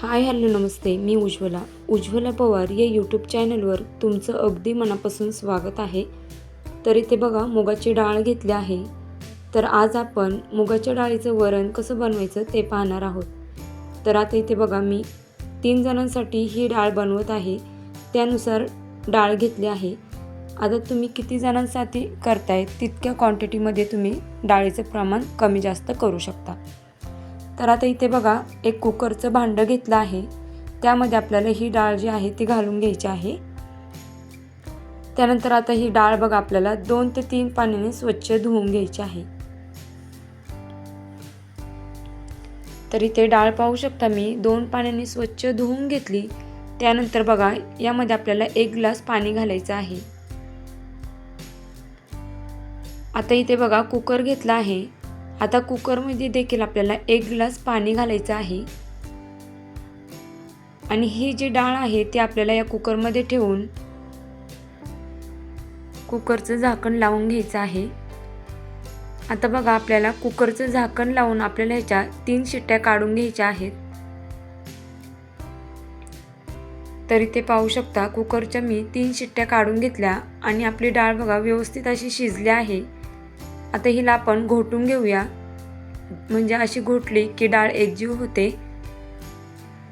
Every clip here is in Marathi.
हाय हॅलो नमस्ते. मी उज्ज्वला. उज्ज्वला पवार या यूट्यूब चॅनलवर तुमचं अगदी मनापासून स्वागत आहे. तर इथे बघा मुगाची डाळ घेतली आहे. तर आज आपण मुगाच्या डाळीचं वरण कसं बनवायचं ते पाहणार आहोत. तर आता इथे बघा मी तीन जणांसाठी ही डाळ बनवत आहे. त्यानुसार डाळ घेतली आहे. आता तुम्ही किती जणांसाठी करताय तितक्या क्वांटिटीमध्ये तुम्ही डाळीचं प्रमाण कमी जास्त करू शकता. तर आता इथे बघा एक कुकरचं भांडं घेतलं आहे. त्यामध्ये आपल्याला ही डाळ जी आहे ती घालून घ्यायची आहे. त्यानंतर आता ही डाळ बघा आपल्याला दोन ते तीन पाण्याने स्वच्छ धुवून घ्यायची आहे. तर इथे डाळ पाहू शकता मी दोन पाण्याने स्वच्छ धुवून घेतली. त्यानंतर बघा यामध्ये आपल्याला एक ग्लास पाणी घालायचं आहे. आता इथे बघा कुकर घेतला आहे. आता कुकरमध्ये देखील आपल्याला एक ग्लास पाणी घालायचं आहे. आणि ही जी डाळ आहे ती आपल्याला या कुकरमध्ये ठेवून कुकरचं झाकण लावून घ्यायचं आहे. आता बघा आपल्याला कुकरचं झाकण लावून आपल्याला ह्याच्या तीन शिट्ट्या काढून घ्यायच्या आहेत. तर इथे पाहू शकता कुकरच्या मी तीन शिट्ट्या काढून घेतल्या आणि आपली डाळ बघा व्यवस्थित अशी शिजली आहे. आता हिला आपण घोटून घेऊया. म्हणजे अशी घोटली की डाळ एकजीव होते.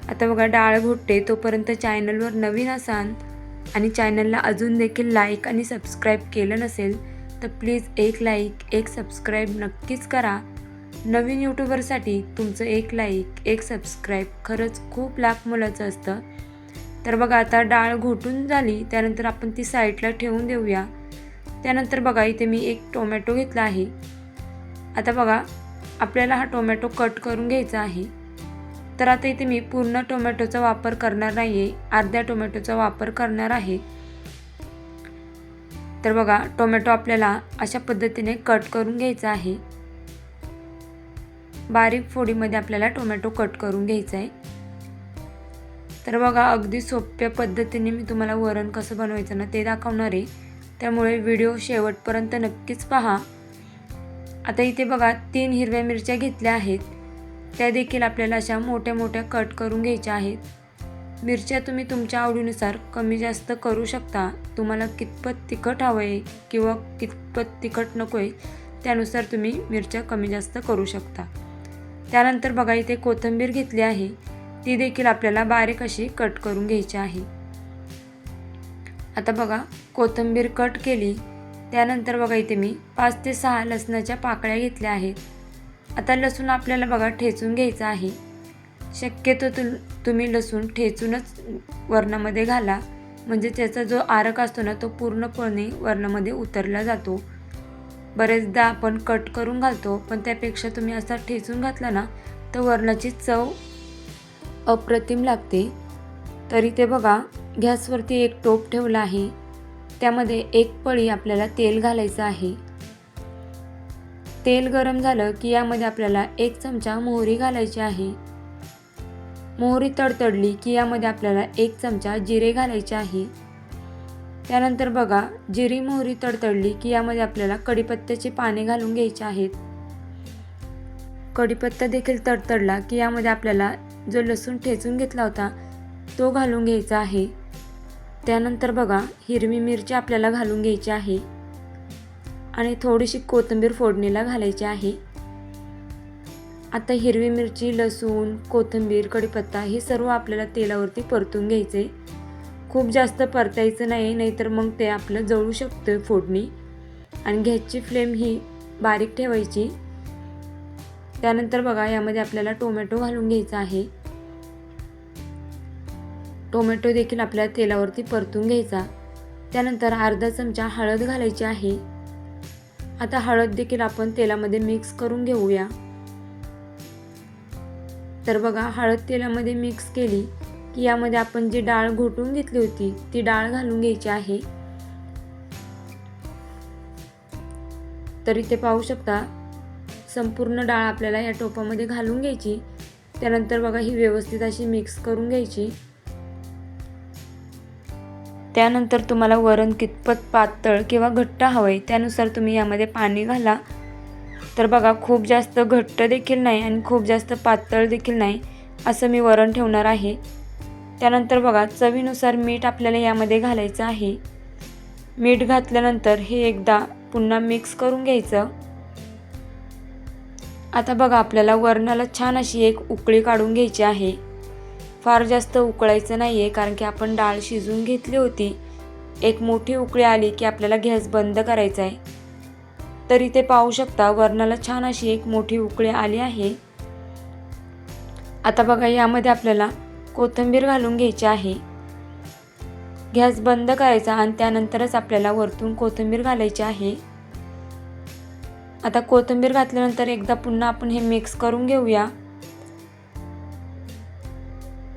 आता बघा डाळ घोटते तोपर्यंत चॅनलवर नवीन असाल आणि चॅनलला अजून देखील लाईक आणि सबस्क्राईब केलं नसेल तर प्लीज एक लाईक एक सबस्क्राईब नक्कीच करा. नवीन यूट्यूबरसाठी तुमचं एक लाईक एक सबस्क्राईब खरंच खूप लाख मुलाचं असतं. तर बघा आता डाळ घोटून झाली त्यानंतर आपण ती साईडला ठेवून देऊया. त्यानंतर बघा इथे मी एक टोमॅटो घेतला आहे. आता बघा आपल्याला हा टोमॅटो कट करून घ्यायचा आहे. तर आता इथे मी पूर्ण टोमॅटोचा वापर करणार नाही आहे अर्ध्या टोमॅटोचा वापर करणार आहे. तर बघा टोमॅटो आपल्याला अशा पद्धतीने कट करून घ्यायचा आहे. बारीक फोडीमध्ये आपल्याला टोमॅटो कट करून घ्यायचा आहे. तर बघा अगदी सोप्या पद्धतीने मी तुम्हाला वरण कसं बनवायचं ना ते दाखवणार आहे. त्यामुळे व्हिडिओ शेवटपर्यंत नक्कीच पहा. आता इथे बघा तीन हिरव्या मिरच्या घेतल्या आहेत. त्या देखील आपल्याला अशा मोठ्या मोठ्या कट करून घ्यायच्या आहेत. मिरच्या तुम्ही तुमच्या आवडीनुसार कमी जास्त करू शकता. तुम्हाला कितपत तिखट हवं आहे किंवा कितपत तिखट नको आहे त्यानुसार तुम्ही मिरच्या कमी जास्त करू शकता. त्यानंतर बघा इथे कोथिंबीर घेतली आहे. ती देखील आपल्याला बारीक अशी कट करून घ्यायची आहे. आता बघा कोथिंबीर कट केली. त्यानंतर बघा इथे मी पाच ते सहा लसणाच्या पाकळ्या घेतल्या आहेत. आता लसूण आपल्याला बघा ठेचून घ्यायचं आहे. शक्यतो तु तुम्ही लसूण ठेचूनच वरणामध्ये घाला. म्हणजे त्याचा जो आरक असतो ना तो पूर्णपणे वरणामध्ये उतरला जातो. बरेचदा आपण कट करून घालतो पण त्यापेक्षा तुम्ही असा ठेचून घातला ना तर वरणाची चव अप्रतिम लागते. तरी ते बघा गॅसवरती एक टोप ठेवला आहे. त्यामध्ये एक पळी आपल्याला तेल घालायचं आहे. तेल गरम झालं की यामध्ये आपल्याला एक चमचा मोहरी घालायची आहे. मोहरी तडतडली की यामध्ये आपल्याला एक चमचा जिरे घालायचे आहे. त्यानंतर बघा जिरी मोहरी तडतडली की यामध्ये आपल्याला कढीपत्त्याचे पाने घालून घ्यायचे आहेत. कढीपत्ता देखील तडतडला की यामध्ये आपल्याला जो लसूण ठेचून घेतला होता तो घालून घ्यायचा आहे. त्यानंतर बघा हिरवी मिरची आपल्याला घालून घ्यायची आहे. आणि थोडीशी कोथिंबीर फोडणीला घालायची आहे. आता हिरवी मिरची लसूण कोथिंबीर कढीपत्ता हे सर्व आपल्याला तेलावरती परतून घ्यायचे. खूप जास्त परतायचं नाही नाहीतर मग ते आपलं जळू शकतं फोडणी. आणि गॅसची फ्लेम ही बारीक ठेवायची. त्यानंतर बघा यामध्ये आपल्याला टोमॅटो घालून घ्यायचा आहे. टोमॅटो देखील आपल्या तेलावरती परतून घ्यायचा. त्यानंतर अर्धा चमचा हळद घालायची आहे. आता हळद देखील आपण तेलामध्ये मिक्स करून घेऊया. तर बघा हळद तेलामध्ये मिक्स केली की यामध्ये आपण जी डाळ घोटून घेतली होती ती डाळ घालून घ्यायची आहे. तर इथे पाहू शकता संपूर्ण डाळ आपल्याला या टोपामध्ये घालून घ्यायची. त्यानंतर बघा ही व्यवस्थित अशी मिक्स करून घ्यायची. त्यानंतर तुम्हाला वरण कितपत पातळ किंवा घट्ट हवं आहे त्यानुसार तुम्ही यामध्ये पाणी घाला. तर बघा खूप जास्त घट्ट देखील नाही आणि खूप जास्त पातळ देखील नाही असं मी वरण ठेवणार आहे. त्यानंतर बघा चवीनुसार मीठ आपल्याला यामध्ये घालायचं आहे. मीठ घातल्यानंतर हे एकदा पुन्हा मिक्स करून घ्यायचं. आता बघा आपल्याला वरणाला छान अशी एक उकळी काढून घ्यायची आहे. फार जास्त उकळायचं नाही आहे कारण की आपण डाळ शिजून घेतली होती. एक मोठी उकळी आली की आपल्याला गॅस बंद करायचा आहे तरी ते पाहू शकता वरणाला छान अशी एक मोठी उकळी आली आहे. आता बघा यामध्ये आपल्याला कोथिंबीर घालून घ्यायची आहे. गॅस बंद करायचा आणि त्यानंतरच आपल्याला वरतून कोथिंबीर घालायची आहे. आता कोथिंबीर घातल्यानंतर एकदा पुन्हा आपण हे मिक्स करून घेऊया.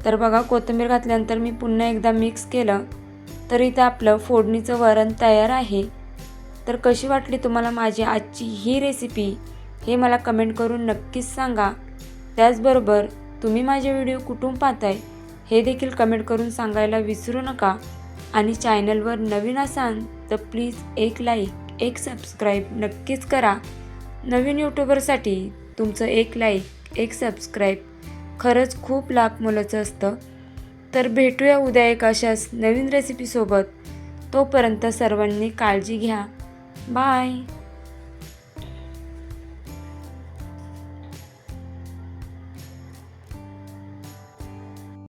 तर बघा कोथिंबीर घातल्यानंतर मी पुन्हा एकदा मिक्स केलं. तर इथं आपलं फोडणीचं वरण तयार आहे. तर कशी वाटली तुम्हाला माझी आजची ही रेसिपी हे मला कमेंट करून नक्कीच सांगा. त्याचबरोबर तुम्ही माझे व्हिडिओ कुठून पाहताय हे देखील कमेंट करून सांगायला विसरू नका. आणि चॅनलवर नवीन असाल तर प्लीज एक लाईक एक सबस्क्राईब नक्कीच करा. नवीन यूट्यूबरसाठी तुमचं एक लाईक एक सबस्क्राईब खरंच खूप लाख मोलाचं असतं. तर भेटूया उद्या एक अशाच नवीन रेसिपीसोबत तोपर्यंत सर्वांनी काळजी घ्या. बाय